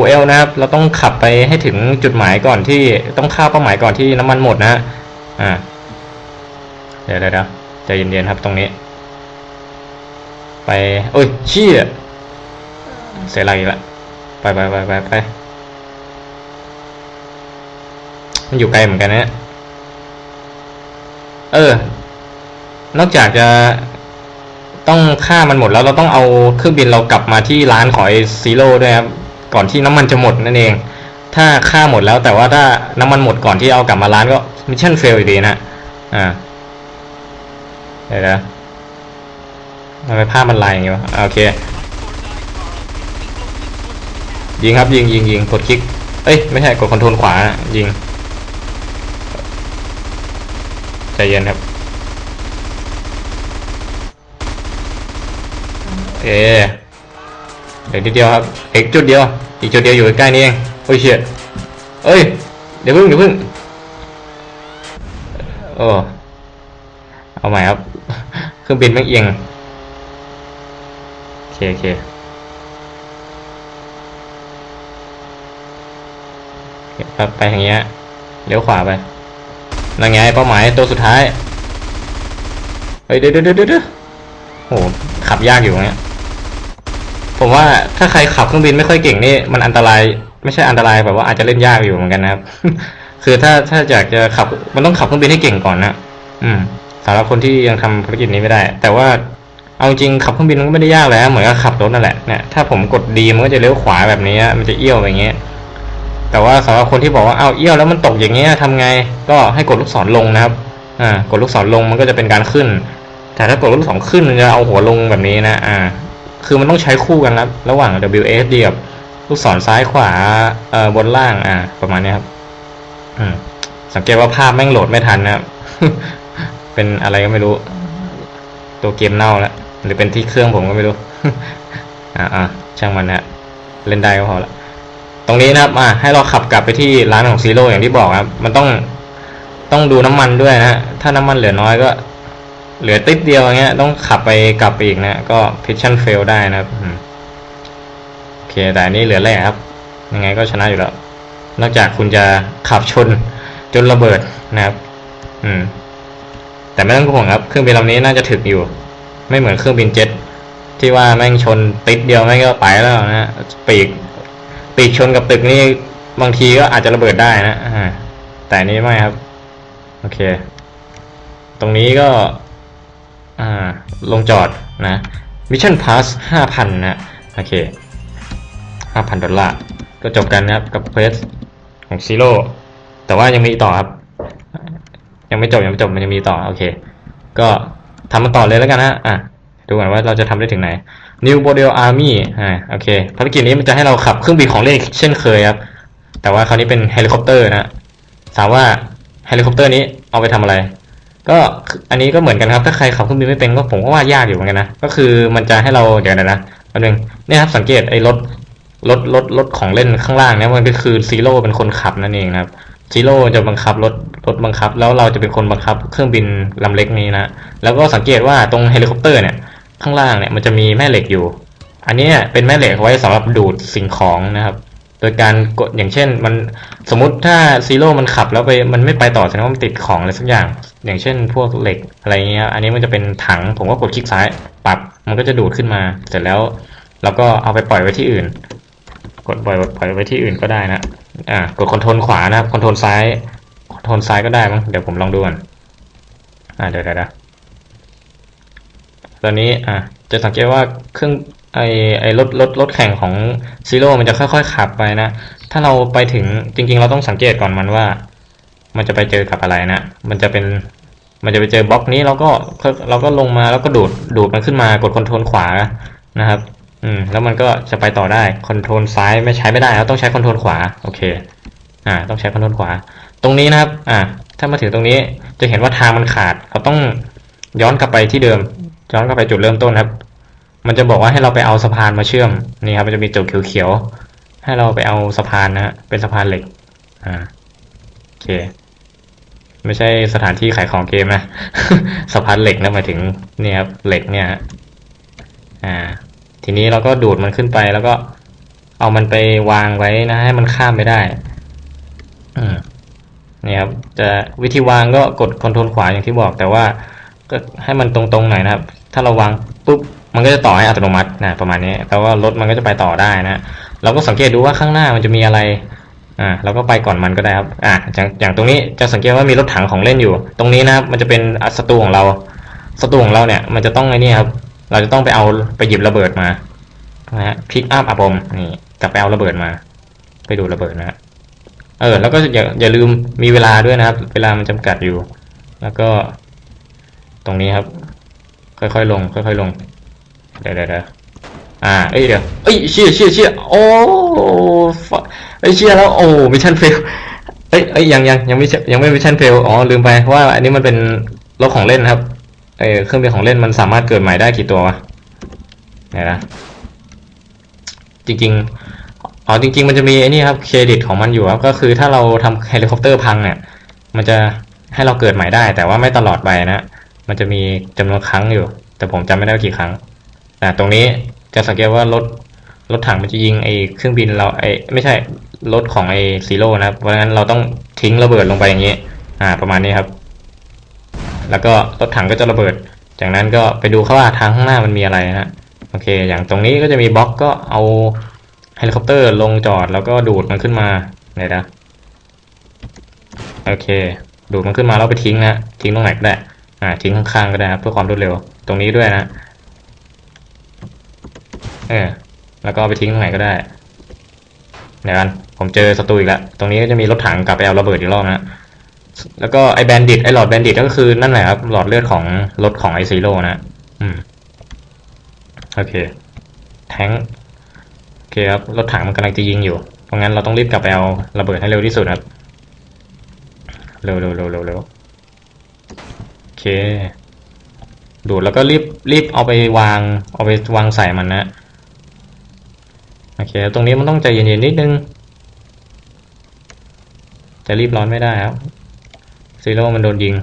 ฟูเอลนะครับ เราต้องขับไปให้ถึงจุดหมายก่อนที่ต้องข้าเป้าหมายก่อนที่น้ำมันหมดนะฮะอ่าเดี๋ยวเดี๋ยวใจเย็นๆครับตรงนี้ ไปโอ้ยเชี่ยเสียอีกแล้วไปไปไปไปไปมันอยู่ไกลเหมือนกันนะเออ นอกจากจะต้องฆ่ามันหมดแล้วเราต้องเอาเครื่องบินเรากลับมาที่ร้านของไอซีโร่ด้วยครับ ก่อนที่น้ำมันจะหมดนั่นเอง ถ้าฆ่าหมดแล้วแต่ว่าถ้าน้ำมันหมดก่อนที่เอากลับมาร้านก็มิชชั่นเฟลอยู่ดีนะอ่าเดี๋ยวนะทำไมภาพมันลายอย่างเงี้วะโอเคยิงครับยิงยิงยิงกดคลิกเอ้ยไม่ใช่กดคอนโทรลขวายิงใจเย็นครับเอ เดี๋ยวนิดเดียวครับอีกจุดเดียว อีกจุดเดียวอยู่ใกล้นี่เองโอ้ยเชี่ยเอ้ย เดี๋ยวพึ่งเดี๋ยวพึ่งโอ้เอาใหม่ครับ เครื่องบินแม่เอียง โอเคโอเคไปไปอย่างเงี้ยเลี้ยวขวาไปนั่นไงเป้าหมายตัวสุดท้าย เฮ้ยเดี๋ยวเดี๋ยวเดี๋ยวเดี๋ยวโหขับยากอยู่เงี้ย ผมว่าถ้าใครขับเครื่องบินไม่ค่อยเก่งนี่มันอันตราย ไม่ใช่อันตรายแบบว่าอาจจะเล่นยากอยู่เหมือนกันนะครับ คือถ้าถ้าอยากจะขับมันต้องขับเครื่องบินให้เก่งก่อนนะอืมสำหรับคนที่ยังทำภารกิจนี้ไม่ได้ แต่ว่าเอาจริงขับเครื่องบินมันก็ไม่ได้ยากเลยนะเหมือนกับขับรถนั่นแหละเนี่ยถ้าผมกดดีมันก็จะเลี้ยวขวาแบบนี้มันจะเอี้ยวแบบนี้ยแต่ว่าสำหรับคนที่บอกว่าเอาเอี้ยวแล้วมันตกอย่างเงี้ยทำไงก็ให้กดลูกศรลงนะครับอ่ากดลูกศรลงมันก็จะเป็นการขึ้น แต่ถ้ากดลูกศรขึ้นมันจะเอาหัวลงแบบนี้นะอ่า คือมันต้องใช้คู่กันนะระหว่าง WSD กับลูกศรซ้ายขวาเอ่อบนล่างอ่าประมาณนี้ครับอืมสังเกตว่าภาพแม่งโหลดไม่ทันนะครับ เป็นอะไรก็ไม่รู้ ตัวเกมเน่าแล้วหรือเป็นที่เครื่องผมก็ไม่รู้ อ่าอ่าช่างมันนะเล่นได้ก็พอละตรงนี้นะครับอ่าให้เราขับกลับไปที่ร้านของซีโร่อย่างที่บอกครับ มันต้องต้องดูน้ำมันด้วยนะ ถ้าน้ำมันเหลือน้อยก็ เหลือติดเดียวอย่างเงี้ย ต้องขับไปกลับไปอีกนะก็พิชชั่นเฟลได้นะครับโอเค แต่นี้เหลือแร่ครับ ยังไงก็ชนะอยู่แล้ว นอกจากคุณจะขับชนจนระเบิดนะครับ อืม แต่ไม่ต้องห่วงครับ เครื่องบินลำนี้น่าจะถึกอยู่ ไม่เหมือนเครื่องบินเจ็ตที่ว่าแม่งชนติดเดียวแม่งก็ไปแล้วนะปีกปีกชนกับตึกนี่บางทีก็อาจจะระเบิดได้นะแต่นี้ไม่ครับ โอเค ตรงนี้ก็ ลงจอดนะมิชชั่นพาสห้าพันนะโอเคห้าพันดอลลาร์ก็จบกันนะครับกับเควสของซีโร่แต่ว่ายังมีต่อครับ ยังไม่จบยังไม่จบมันยังมีต่อโอเค ก็ทำมันต่อเลยแล้วกันนะอะดูก่อนว่าเราจะทำได้ถึงไหน New Model Army อ่าโอเคภารกิจนี้มันจะให้เราขับเครื่องบินของเล่นเช่นเคยครับ แต่ว่าคราวนี้เป็นเฮลิคอปเตอร์นะถามว่าเฮลิคอปเตอร์นี้เอาไปทำอะไร ก็อันนี้ก็เหมือนกันครับ ถ้าใครขับเครื่องบินไม่เป็นก็ผมก็ว่ายากอยู่เหมือนกันนะ ก็คือมันจะให้เราเดี๋ยวนะนะแป๊บนึงเนี่ยครับสังเกตไอ้รถรถรถรถของเล่นข้างล่างเนี่ยมันก็คือซีโร่เป็นคนขับนั่นเองนะครับซีโร่จะบังคับรถรถบังคับ แล้วเราจะเป็นคนบังคับเครื่องบินลำเล็กนี้นะแล้วก็สังเกตว่าตรงเฮลิคอปเตอร์เนี่ยข้างล่างเนี่ยมันจะมีแม่เหล็กอยู่ อันนี้เป็นแม่เหล็กไว้สำหรับดูดสิ่งของนะครับ โดยการกดอย่างเช่นมันสมมติถ้าซีโร่มันขับแล้วไปมันไม่ไปต่อแสดงว่ามันติดของอะไรสักอย่าง อย่างเช่นพวกเหล็กอะไรเงี้ย อันนี้มันจะเป็นถัง ผมก็กดคลิกซ้ายปรับ มันก็จะดูดขึ้นมา เสร็จแล้วเราก็เอาไปปล่อยไว้ที่อื่น กดปล่อยปล่อยไว้ที่อื่นก็ได้นะ อ่า กดคอนโทรลขวานะครับ คอนโทรลซ้าย คอนโทรลซ้ายก็ได้มั้ง เดี๋ยวผมลองดูก่อน อ่า เดี๋ยวเดี๋ยวตอนนี้ อะจะสังเกตว่าเครื่องไอไอรถรถรถแข่งของซีโร่มันจะค่อยๆขับไปนะ ถ้าเราไปถึงจริง ๆ เราต้องสังเกตก่อนมันว่า มันจะไปเจอกับอะไรนะ มันจะเป็น มันจะไปเจอบล็อกนี้เราก็เราก็ลงมาแล้วก็ดูดดูดมันขึ้นมากดคอนโทรลขวานะครับ อืมแล้วมันก็จะไปต่อได้คอนโทรลซ้ายไม่ใช้ไม่ได้แล้วต้องใช้คอนโทรลขวาโอเค อ่า ต้องใช้คอนโทรลขวา ตรงนี้นะครับ อ่า ถ้ามาถึงตรงนี้จะเห็นว่าทางมันขาด เราต้องย้อนกลับไปที่เดิม ย้อนกลับไปจุดเริ่มต้นครับ มันจะบอกว่าให้เราไปเอาสะพานมาเชื่อมนี่ครับมันจะมีจุดเขียวๆให้เราไปเอาสะพานนะฮะเป็นสะพานเหล็ก อ่าโอเค ไม่ใช่สถานที่ขายของเกมนะสะพานเหล็กนะหมายถึงนี่ครับเหล็กเนี่ยอ่า ทีนี้เราก็ดูดมันขึ้นไปแล้วก็เอามันไปวางไว้นะ ให้มันข้ามไม่ได้อืมนี่ครับจะวิธีวางก็กดคอนโทรลขวาอย่างที่บอกแต่ว่าก็ให้มันตรงๆหน่อยนะครับ ถ้าเราวางปุ๊บมันก็จะต่อให้อัตโนมัตินะประมาณนี้แล้วว่ารถมันก็จะไปต่อได้นะ เราก็สังเกตดูว่าข้างหน้ามันจะมีอะไร อ่าเราก็ไปก่อนมันก็ได้ครับอ่าอย่างอย่างตรงนี้จะสังเกตว่ามีรถถังของเล่นอยู่ ตรงนี้นะครับมันจะเป็นศัตรูของเราศัตรูของเราเนี่ยมันจะต้องไอ้นี่ครับเราจะต้องไปเอาไปหยิบระเบิดมานะฮะพิกอัพอะบอมนี่กลับไปเอาระเบิดมา ไปดูระเบิดนะฮะเออแล้วก็อย่าอย่าลืมมีเวลาด้วยนะครับ เวลามันจำกัดอยู่ แล้วก็ ตรงนี้ครับ ค่อยๆลง ค่อยๆลงเดี๋ยวเดี๋ยวเดี๋ยวอ่าเอ้ยเดี๋ยวเอ้ยเชี่ยเชี่ยเชี่ยโอ้ ฟะเอ้เชี่ยแล้วโอ้มิชชั่นเฟลเอ้ยเอ้ยยังยังยังไม่ยังไม่มิชชั่นเฟลอ๋อลืมไปว่าอันนี้มันเป็นรถของเล่นครับเออเครื่องบินของเล่นมันสามารถเกิดใหม่ได้กี่ตัววะไหนนะจริงๆอ๋อจริง ๆ มันจะมีไอ้นี่ครับเครดิตของมันอยู่ครับก็คือถ้าเราทำเฮลิคอปเตอร์พังเนี่ยมันจะให้เราเกิดใหม่ได้ แต่ว่าไม่ตลอดไปนะ มันจะมีจำนวนครั้งอยู่ แต่ผมจำไม่ได้ว่ากี่ครั้งอ่ตรงนี้จะสังเกตว่ารถ รถถังมันจะยิงไอ้เครื่องบินเราไอ้ไม่ใช่รถของไอ้ซีโร่นะครับ เพราะฉะนั้นเราต้องทิ้งระเบิดลงไปอย่างนี้ อ่า ประมาณนี้ครับ แล้วก็รถถังก็จะระเบิด จากนั้นก็ไปดูเขาว่าทางข้างหน้ามันมีอะไรนะโอเค อย่างตรงนี้ก็จะมีบล็อกก็เอาเฮลิคอปเตอร์ลงจอดแล้วก็ดูดมันขึ้นมาไหนนะโอเค ดูดมันขึ้นมาแล้วไปทิ้งนะทิ้งตรงไหนก็ได้อ่าทิ้งข้างๆก็ได้ครับเพื่อความรวดเร็ว ตรงนี้ด้วยนะเออ แล้วก็ไปทิ้งตรงไหนก็ได้เดี๋ยวกัน ผมเจอศัตรูอีกแล้ว ตรงนี้ก็จะมีรถถังกลับไปเอาระเบิดอีกรอบนะ แล้วก็ไอ้แบนดิตไอ้หลอดแบนดิตก็คือนั่นแหละครับ หลอดเลือดของรถของไอซีโร่นะ อืม โอเค แทงโอเคครับ รถถังมันกำลังจะยิงอยู่ เพราะงั้นเราต้องรีบกลับไปเอาระเบิดให้เร็วที่สุดครับ เร็วเร็วเร็วเร็วเร็วโอเค ดูดแล้วก็รีบรีบเอาไปวาง เอาไปวางใส่มันนะ โอเค ตรงนี้มันต้องใจเย็นๆนิดนึง จะรีบร้อนไม่ได้ครับซีโร่มันโดนยิง